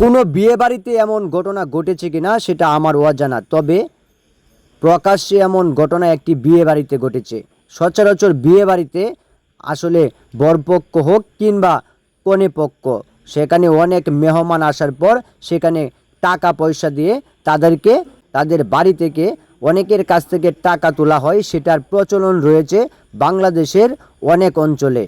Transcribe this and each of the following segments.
কোনো বিয়ে বাড়িতে এমন ঘটনা ঘটেছে কিনা সেটা আমার অজানা তবে প্রকাশ্যে এমন ঘটনা একটি বিয়ে বাড়িতে ঘটেছে। সচরাচর বিয়ে বাড়িতে আসলে বরপক্ষ হোক কিংবা কনে পক্ষ, সেখানে অনেক মেহমান আসার পর সেখানে টাকা পয়সা দিয়ে তাদেরকে, তাদের বাড়ি থেকে অনেকের কাছ থেকে টাকা তোলা হয়। সেটার প্রচলন রয়েছে বাংলাদেশের অনেক অঞ্চলে।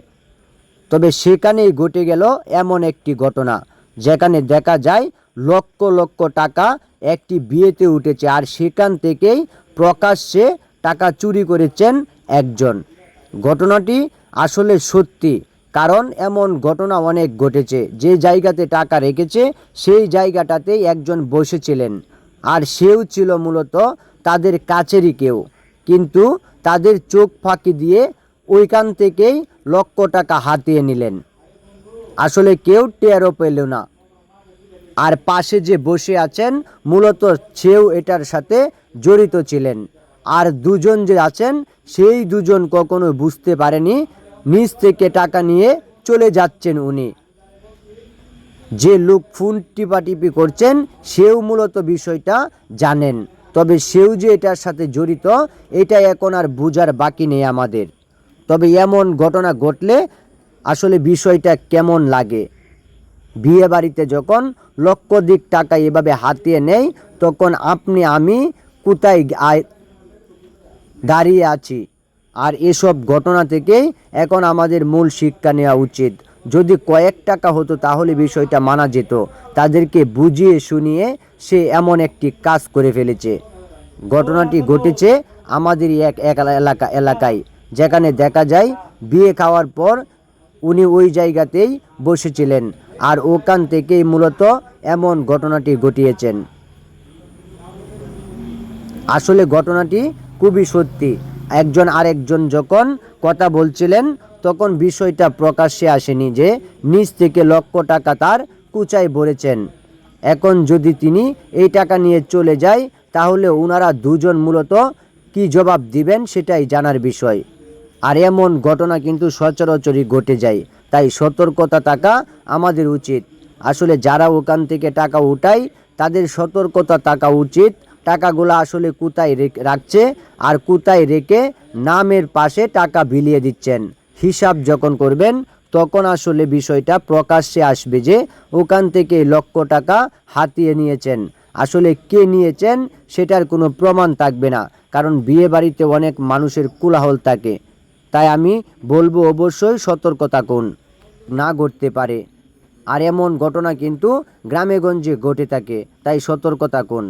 তবে সেখানেই ঘটে গেল এমন একটি ঘটনা। যেখানে দেখা যায় লক্ষ লক্ষ টাকা একটি বিয়েতে উঠেছে আর সেখান থেকেই প্রকাশ্যে টাকা চুরি করেছেন একজন। ঘটনাটি আসলে সত্যি, কারণ এমন ঘটনা অনেক ঘটেছে। যে জায়গাতে টাকা রেখেছে, সেই জায়গাটাতেই একজন বসেছিলেন আর সেও ছিল মূলত তাদের কাছেরই কেউ। কিন্তু তাদের চোখ ফাঁকি দিয়ে ওইখান থেকেই লক্ষ টাকা হাতিয়ে নিলেন। আসলে কেউ টেরও পেল না। আর পাশে যে বসে আছেন, মূলত সেও এটার সাথে জড়িত ছিলেন। আর দুজন যে আছেন, সেই দুজন কখনো বুঝতে পারেনি নিচ থেকে টাকা নিয়ে চলে যাচ্ছেন উনি। যে লোক ফোন টিপাটিপি করছেন, সেও মূলত বিষয়টা জানেন। তবে সেও যে এটার সাথে জড়িত এটা এখন আর বোঝার বাকি নেই আমাদের। তবে এমন ঘটনা ঘটলে আসলে বিষয়টা কেমন লাগে? বিয়ে বাড়িতে যখন লক্ষাধিক টাকা এভাবে হাতিয়ে নেয়, তখন আপনি, আমি কোথায় দাঁড়িয়ে আছি? আর এসব ঘটনা থেকেই এখন আমাদের মূল শিক্ষা নেওয়া উচিত। যদি কয়েক টাকা হতো তাহলে বিষয়টা মানা যেত। তাদেরকে বুঝিয়ে শুনিয়ে সে এমন একটি কাজ করে ফেলেছে। ঘটনাটি ঘটেছে আমাদের এক এলাকা, এলাকায়। যেখানে দেখা যায়, বিয়ে খাওয়ার পর উনি ওই জায়গাতেই বসেছিলেন আর ওখান থেকেই মূলত এমন ঘটনাটি ঘটিয়েছেন। আসলে ঘটনাটি খুবই সত্যি। একজন আরেকজন যখন কথা বলছিলেন, তখন বিষয়টা প্রকাশ্যে আসেনি যে নিজ থেকে লক্ষ টাকা তার কুচায় ভরেছেন। এখন যদি তিনি এই টাকা নিয়ে চলে যায়, তাহলে ওনারা দুজন মূলত কি জবাব দিবেন সেটাই জানার বিষয়। আর এমন ঘটনা কিন্তু সচরাচরই ঘটে যায়। তাই সতর্কতা থাকা আমাদের উচিত। আসলে যারা ওখান থেকে টাকা উঠায়, তাদের সতর্কতা থাকা উচিত। টাকাগুলো আসলে কোথায় রেখ- রাখছে আর কোথায় রেখে নামের পাশে টাকা বিলিয়ে দিচ্ছেন। হিসাব যখন করবেন, তখন আসলে বিষয়টা প্রকাশ্যে আসবে যে ওখান থেকে লক্ষ টাকা হাতিয়ে নিয়েছেন। আসলে কে নিয়েছেন, সেটার কোনো প্রমাণ থাকবে না। কারণ বিয়ে বাড়িতে অনেক মানুষের কোলাহল থাকে। তাই আমি বলব অবশ্যই সতর্কতা থাকুন না ঘটতে পারে। আর এমন ঘটনা কিন্তু গ্রামেগঞ্জে ঘটে থাকে, তাই সতর্কতা থাকুন